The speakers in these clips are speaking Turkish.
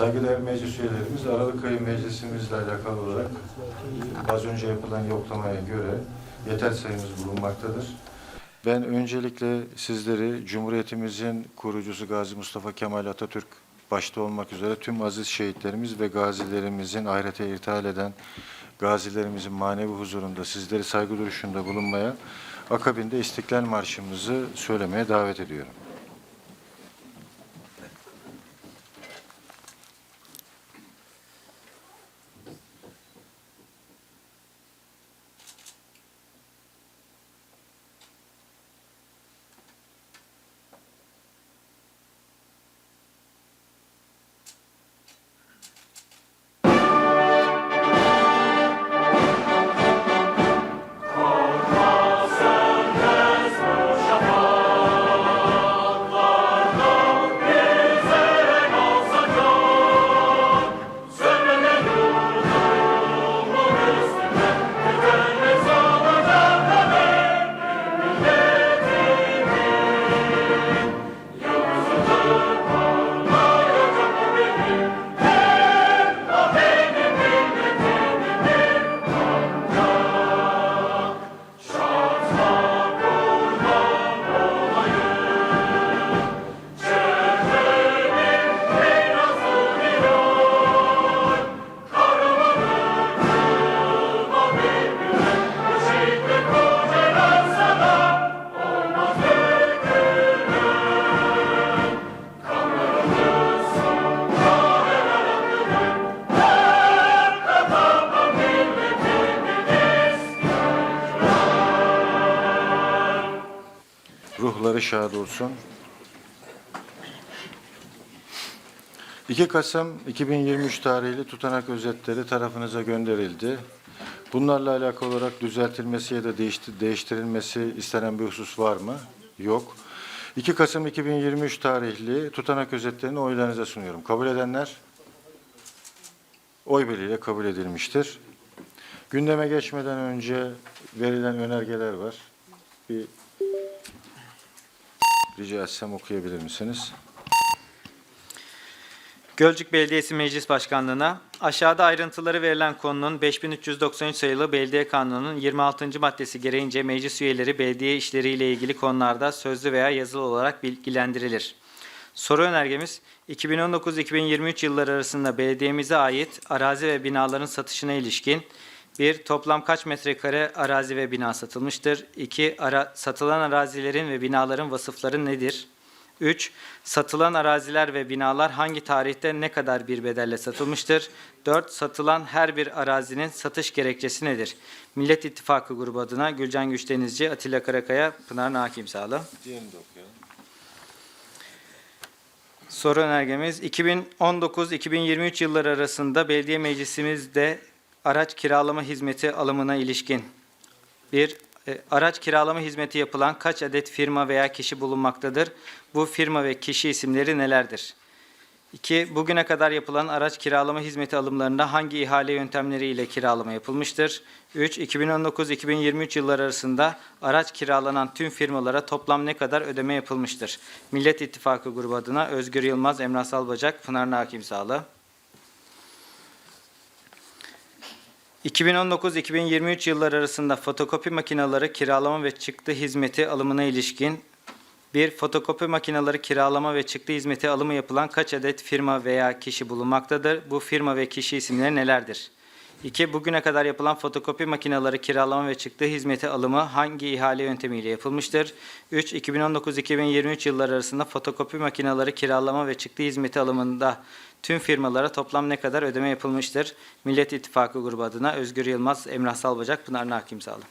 Saygıdeğer meclis üyelerimiz, Aralık ayı meclisimizle alakalı olarak az önce yapılan yoklamaya göre yeter sayımız bulunmaktadır. Ben öncelikle sizleri Cumhuriyetimizin kurucusu Gazi Mustafa Kemal Atatürk başta olmak üzere tüm aziz şehitlerimiz ve gazilerimizin ahirete irtihal eden gazilerimizin manevi huzurunda sizleri saygı duruşunda bulunmaya, akabinde İstiklal Marşımızı söylemeye davet ediyorum. Ruhları şad olsun. 2 Kasım 2023 tarihli tutanak özetleri tarafınıza gönderildi. Bunlarla alakalı olarak düzeltilmesi ya da değişti- değiştirilmesi istenen bir husus var mı? Yok. 2 Kasım 2023 tarihli tutanak özetlerini oylarınıza sunuyorum. Kabul edenler oy birliğiyle kabul edilmiştir. Gündeme geçmeden önce verilen önergeler var. Bir Rica etsem okuyabilir misiniz? Gölcük Belediyesi Meclis Başkanlığı'na aşağıda ayrıntıları verilen konunun 5393 sayılı Belediye Kanunu'nun 26. maddesi gereğince meclis üyeleri belediye işleriyle ilgili konularda sözlü veya yazılı olarak bilgilendirilir. Soru önergemiz 2019-2023 yılları arasında belediyemize ait arazi ve binaların satışına ilişkin 1. Toplam kaç metrekare arazi ve bina satılmıştır? 2. Ara, satılan arazilerin ve binaların vasıfları nedir? 3. Satılan araziler ve binalar hangi tarihte ne kadar bir bedelle satılmıştır? 4. Satılan her bir arazinin satış gerekçesi nedir? Millet İttifakı grubu adına Gülcan Güçdenizci, Atilla Karakaya, Pınar Nakim Sağlı. Soru önergemiz 2019-2023 yılları arasında belediye meclisimizde araç kiralama hizmeti alımına ilişkin bir e, araç kiralama hizmeti yapılan kaç adet firma veya kişi bulunmaktadır? Bu firma ve kişi isimleri nelerdir? 2. Bugüne kadar yapılan araç kiralama hizmeti alımlarında hangi ihale yöntemleriyle kiralama yapılmıştır? 3. 2019-2023 yılları arasında araç kiralanan tüm firmalara toplam ne kadar ödeme yapılmıştır? Millet İttifakı grubu adına Özgür Yılmaz, Emrah Salbacak, Pınar Nakim. 2019-2023 yılları arasında fotokopi makineleri kiralama ve çıktı hizmeti alımına ilişkin bir fotokopi makineleri kiralama ve çıktı hizmeti alımı yapılan kaç adet firma veya kişi bulunmaktadır? Bu firma ve kişi isimleri nelerdir? 2. Bugüne kadar yapılan fotokopi makineleri kiralama ve çıktı hizmeti alımı hangi ihale yöntemiyle yapılmıştır? 3. 2019-2023 yılları arasında fotokopi makineleri kiralama ve çıktı hizmeti alımında tüm firmalara toplam ne kadar ödeme yapılmıştır? Millet İttifakı grubu adına Özgür Yılmaz, Emrah Salbacak, Pınar Nakim Sağlı.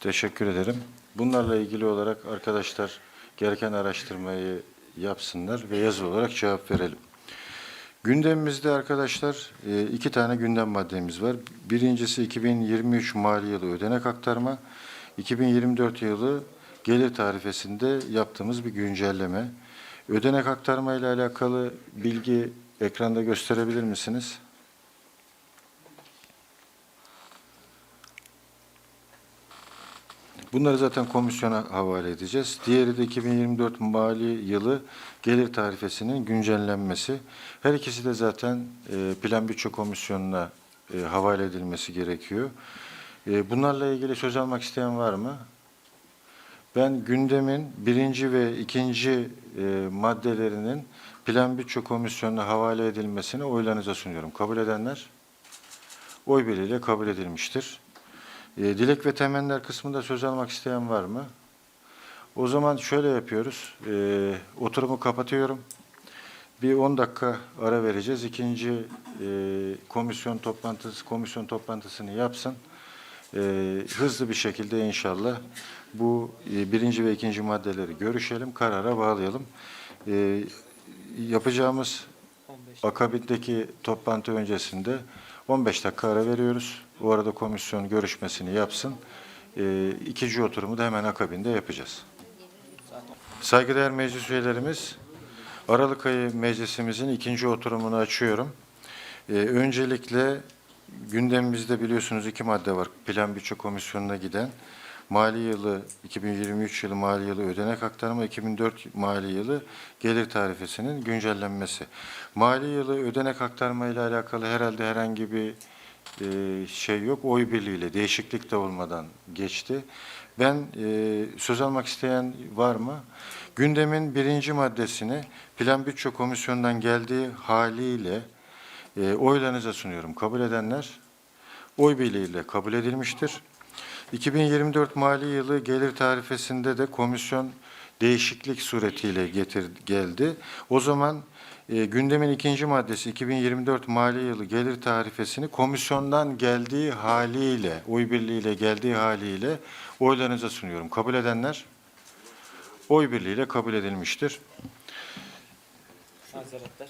Teşekkür ederim. Bunlarla ilgili olarak arkadaşlar gereken araştırmayı yapsınlar ve yazılı olarak cevap verelim. Gündemimizde arkadaşlar e, iki tane gündem maddemiz var. Birincisi 2023 mali yılı ödenek aktarma, 2024 yılı gelir tarifesinde yaptığımız bir güncelleme. Ödenek aktarma ile alakalı bilgi ekranda gösterebilir misiniz? Bunları zaten komisyona havale edeceğiz. Diğeri de 2024 mali yılı gelir tarifesinin güncellenmesi. Her ikisi de zaten e, plan bütçe komisyonuna e, havale edilmesi gerekiyor. E, bunlarla ilgili söz almak isteyen var mı? Ben gündemin birinci ve ikinci maddelerinin plan bütçe komisyonuna havale edilmesini oylarınıza sunuyorum. Kabul edenler oy birliğiyle kabul edilmiştir. E, dilek ve temenniler kısmında söz almak isteyen var mı? O zaman şöyle yapıyoruz. E, oturumu kapatıyorum. Bir 10 dakika ara vereceğiz. İkinci e, komisyon toplantısı komisyon toplantısını yapsın. E, hızlı bir şekilde inşallah bu e, birinci ve ikinci maddeleri görüşelim, karara bağlayalım. E, yapacağımız akabindeki toplantı öncesinde 15 dakika ara veriyoruz. O arada komisyon görüşmesini yapsın. E, ikinci oturumu da hemen akabinde yapacağız. Saygıdeğer meclis üyelerimiz, Aralık ayı meclisimizin ikinci oturumunu açıyorum. Ee, öncelikle gündemimizde biliyorsunuz iki madde var. Plan Bütçe Komisyonu'na giden mali yılı 2023 yılı mali yılı ödenek aktarma 2004 mali yılı gelir tarifesinin güncellenmesi. Mali yılı ödenek aktarma ile alakalı herhalde herhangi bir e, şey yok. Oy birliğiyle değişiklik de olmadan geçti. Ben e, söz almak isteyen var mı? Gündemin birinci maddesini Plan Bütçe Komisyonu'ndan geldiği haliyle e, oylarınıza sunuyorum. Kabul edenler oy birliğiyle kabul edilmiştir. 2024 mali yılı gelir tarifesinde de komisyon değişiklik suretiyle getir geldi. O zaman e, gündemin ikinci maddesi 2024 mali yılı gelir tarifesini komisyondan geldiği haliyle, oy birliğiyle geldiği haliyle oylarınıza sunuyorum. Kabul edenler oy birliğiyle kabul edilmiştir. Mazeretler.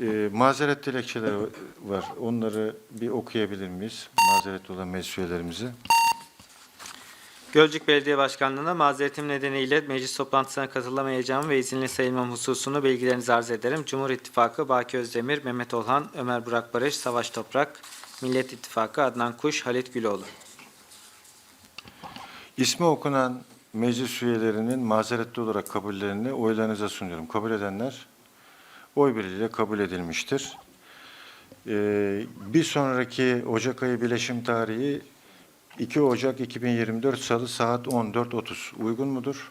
E, mazeret dilekçeleri var. Onları bir okuyabilir miyiz? Mazeret olan meclis üyelerimizi. Gölcük Belediye Başkanlığı'na mazeretim nedeniyle meclis toplantısına katılamayacağım ve izinli sayılmam hususunu bilgilerinizi arz ederim. Cumhur İttifakı Baki Özdemir, Mehmet Olhan, Ömer Burak Barış, Savaş Toprak, Millet İttifakı Adnan Kuş, Halit Güloğlu. İsmi okunan meclis üyelerinin mazeretli olarak kabullerini oylarınıza sunuyorum. Kabul edenler oy birliğiyle kabul edilmiştir. Ee, bir sonraki Ocak ayı bileşim tarihi 2 Ocak 2024 Salı saat 14.30. Uygun mudur?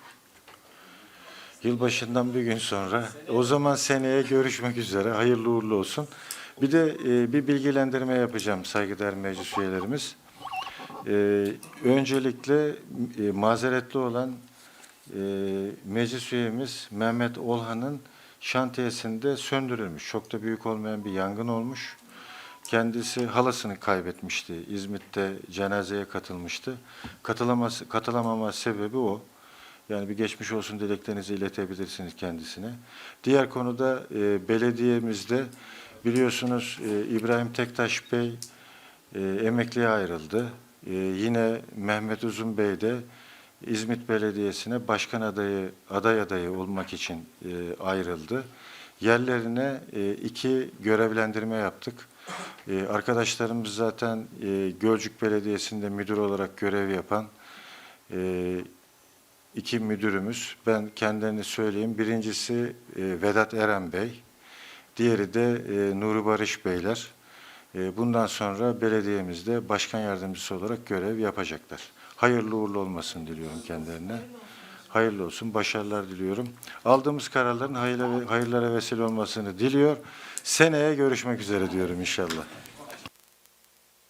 Yılbaşından bir gün sonra. O zaman seneye görüşmek üzere. Hayırlı uğurlu olsun. Bir de e, bir bilgilendirme yapacağım saygıdeğer meclis üyelerimiz. Ee, öncelikle e, mazeretli olan e, meclis üyemiz Mehmet Olhan'ın şantiyesinde söndürülmüş. Çok da büyük olmayan bir yangın olmuş. Kendisi halasını kaybetmişti. İzmit'te cenazeye katılmıştı. Katılaması, katılamama sebebi o. Yani bir geçmiş olsun dileklerinizi iletebilirsiniz kendisine. Diğer konuda e, belediyemizde biliyorsunuz e, İbrahim Tektaş Bey e, emekliye ayrıldı. E, yine Mehmet Uzun Bey de İzmit Belediyesi'ne başkan adayı aday adayı olmak için e, ayrıldı. Yerlerine e, iki görevlendirme yaptık. E, arkadaşlarımız zaten e, Gölcük Belediyesi'nde müdür olarak görev yapan iki müdürümüz. Ben kendilerini söyleyeyim. Birincisi Vedat Eren Bey, diğeri de e, Nuri Barış Beyler. Bundan sonra belediyemizde başkan yardımcısı olarak görev yapacaklar. Hayırlı uğurlu olmasını diliyorum kendilerine. Hayırlı olsun, başarılar diliyorum. Aldığımız kararların hayırlara, vesile olmasını diliyor. Seneye görüşmek üzere diyorum inşallah.